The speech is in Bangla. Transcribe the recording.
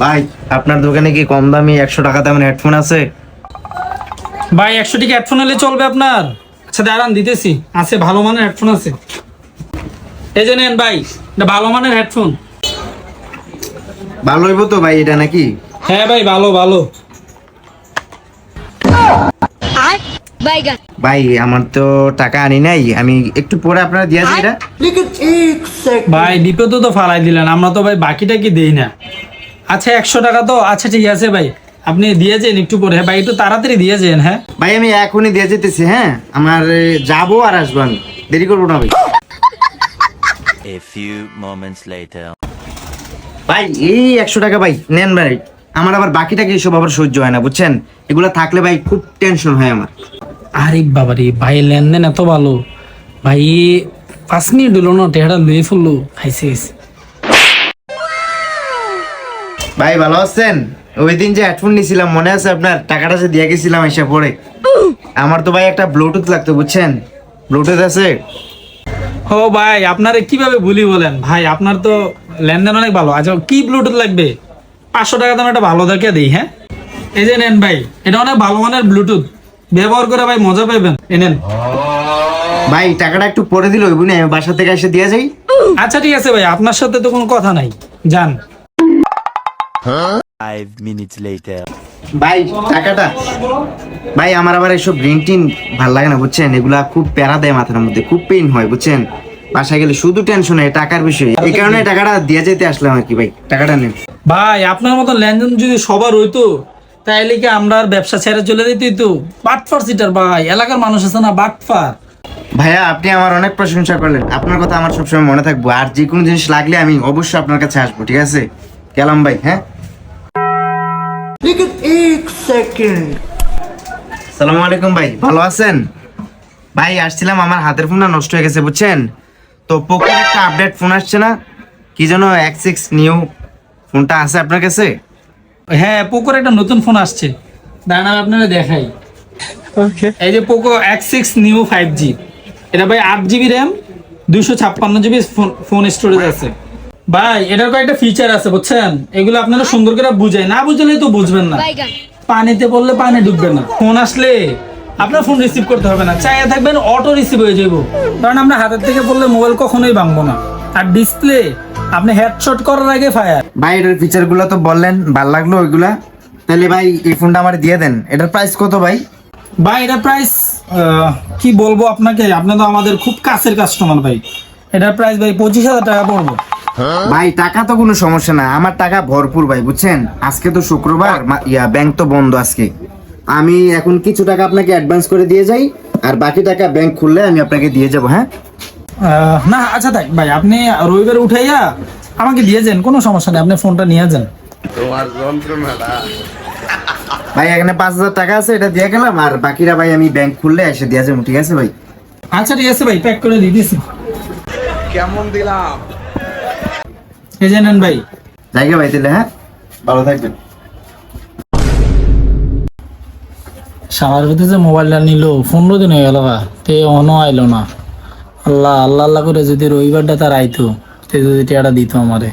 ভাই আপনার দোকানে কি কম দামি একশো টাকা দামের হেডফোন আছে? ভাই একশো টাকা হেডফোন হলে চলবে আপনার। আচ্ছা দাঁড়ান দিতেছি। আছে ভালো মানের হেডফোন আছে। এই যে নেন ভাই এটা ভালো মানের হেডফোন ভালো হইব তো ভাই এটা নাকি? হ্যাঁ ভাই ভালো ভালো। ভাই আমার তো টাকা আনি নাই আমি একটু পরে আপনারা দিয়ে যাই এটা। ভাই বিপদে তো ফালাই দিলেন আমরা তো ভাই বাকিটা কি দেই না? আচ্ছা একশো টাকা তো। আচ্ছা ঠিক আছে ভাই। আপনি দিয়েছেন একটু পরে। হ্যাঁ ভাই একটু তাড়াতাড়ি দিয়েছেন হ্যাঁ। ভাই আমি এখনই দিয়ে যেতেছি হ্যাঁ? আমার যাব আর আসব আমি। দেরি করব না ভাই। A few moments later. ভাই এই একশো টাকা ভাই নেন ভাই। আমার আবার বাকিটা কি সব আবার সহ্য হয় না বুঝছেন? এগুলা থাকলে ভাই খুব টেনশন হয় আমার। আরে বাবা রে ভাই লেনদেন এত ভালো। ভাই পাঁচ মিনিট দিল না টেহাটা লুয়ে ফুললো। খাইছে ভাই ভালো আছেন? ওই দিন যে হেডফোন নিয়েছিলাম মনে আছে আপনার? টাকাটা যে দিয়ে গেছিলাম এসে পরে আমার তো ভাই একটা ব্লুটুথ লাগতো বুঝছেন? ব্লুটুথ আছে? ও ভাই আপনারে কীভাবে ভুলি বলেন? ভাই আপনার তো লেনদেন অনেক ভালো। আচ্ছা কি ব্লুটুথ লাগবে? পাঁচশো টাকা দাম একটা ভালো দেখে দিই হ্যাঁ? এই যে নেন ভাই এটা অনেক ভালো মানের ব্লুটুথ ব্যবহার করে ভাই মজা পাবেন এই নেন। ভাই টাকাটা একটু পরে দিল ওই বুনে বাসা থেকে এসে দিয়ে যাই। আচ্ছা ঠিক আছে ভাই আপনার সাথে তো কোনো কথা নাই। যান। Five minutes later. ভাই টাকাটা। ভাই আমার আবার এসব গ্রিন টিন ভালো লাগে না বুঝছেন? এগুলা খুব প্যারা দেয় মাথার মধ্যে খুব পেইন হয় বুঝছেন? বাসায় গেলে শুধু টেনশন হয় টাকার বিষয়। এই কারণে টাকাটা দিয়ে যেতে আসলাম আর কি ভাই। টাকাটা নেন। ভাই আপনার মতো লেনদেন যদি সবার হইতো তাইলে কি আমরা আর ব্যবসা ছেড়ে চলে যেতেই তো? বাটফার সিটার ভাই এলাকার মানুষ আছে না বাটফার। ভাইয়া আপনি আমার অনেক প্রশংসা করলেন। আপনার কথা আমার সবসময় মনে থাকব। আর যে কোনো জিনিস লাগলে আমি অবশ্যই আপনার কাছে আসব ঠিক আছে? গেলাম ভাই হ্যাঁ? সালামু আলাইকুম ভাই ভালো আছেন? ভাই আসছিলাম আমার হাতের ফোনটা নষ্ট হয়ে গেছে বুঝছেন? তো পোকোর একটা আপডেট ফোন আসছে না? কি যেন এক্স সিক্স নিউ ফোনটা আছে আপনার কাছে? হ্যাঁ পোকোর একটা নতুন ফোন আসছে। দাঁড়ান আমি আপনারা দেখাই। এই যে Poco X six Neo five G এটা ভাই আট জিবি র্যাম দুইশো ছাপ্পান্ন জিবি ফোন স্টোরেজ আছে। ভাই এটার কয়েকটা ফিচার আছে বুঝছেন? এগুলো আপনারা সুন্দর করে বুঝাই। না বুঝলে তো বুঝবেন না। পানিতে পড়লে পানি ডুববে না। ফোন আসলে আপনার ফোন রিসিভ করতে হবে না। চাইয়া থাকবেন অটো রিসিভ হয়ে যাব কারণ আমরা হাতের থেকে পড়লে মোবাইল কখনোই ভাঙবো না। আর ডিসপ্লে আপনি হেডশট করার আগে ফায়ার ভাই এটার ফিচারগুলো তো বললেন ভালো লাগল ওইগুলা। তাহলে ভাই এই ফোনটা আমার দিয়ে দেন। এটার প্রাইস কত ভাই? ভাই এটা প্রাইস কি বলব আপনাকে? আপনি তো আমাদের খুব কাছের কাস্টমার ভাই। এটার প্রাইস ভাই পঁচিশ হাজার টাকা পড়ব। ভাই টাকা তো কোনো সমস্যা না আমার টাকা ভরপুর ভাই বুঝছেন? আজকে তো শুক্রবার ইয়া ব্যাংক তো বন্ধ আজকে। আমি এখন কিছু টাকা আপনাকে অ্যাডভান্স করে দিয়ে যাই আর বাকি টাকা ব্যাংক খুললে আমি আপনাকে দিয়ে যাব হ্যাঁ? না আচ্ছা থাক। ভাই আপনি রবিবার উঠাইয়া আমাকে দিয়ে যান কোনো সমস্যা নেই আপনি ফোনটা নিয়ে যান। ভাই এখানে পাঁচ হাজার টাকা আছে এটা দিয়ে গেলাম আর বাকিরা ভাই আমি ব্যাংক খুললে এসে দিয়ে যাব ঠিক আছে ভাই? আচ্ছা ঠিক আছে ভাই প্যাক করে দিয়ে দিয়েছি কেমন দিলাম? এই যে নেন ভাই। জায়গা ভাই তাহলে হ্যাঁ? ভালো থাকবেন। সামার ভিতরে যে মোবাইলটা নিল পনেরো দিন হয়ে গেল তে অনও আইলো না। আল্লাহ আল্লাহ আল্লাহ করে যদি রবিবারটা তার আইতো তে যদি টিয়াটা দিত আমারে।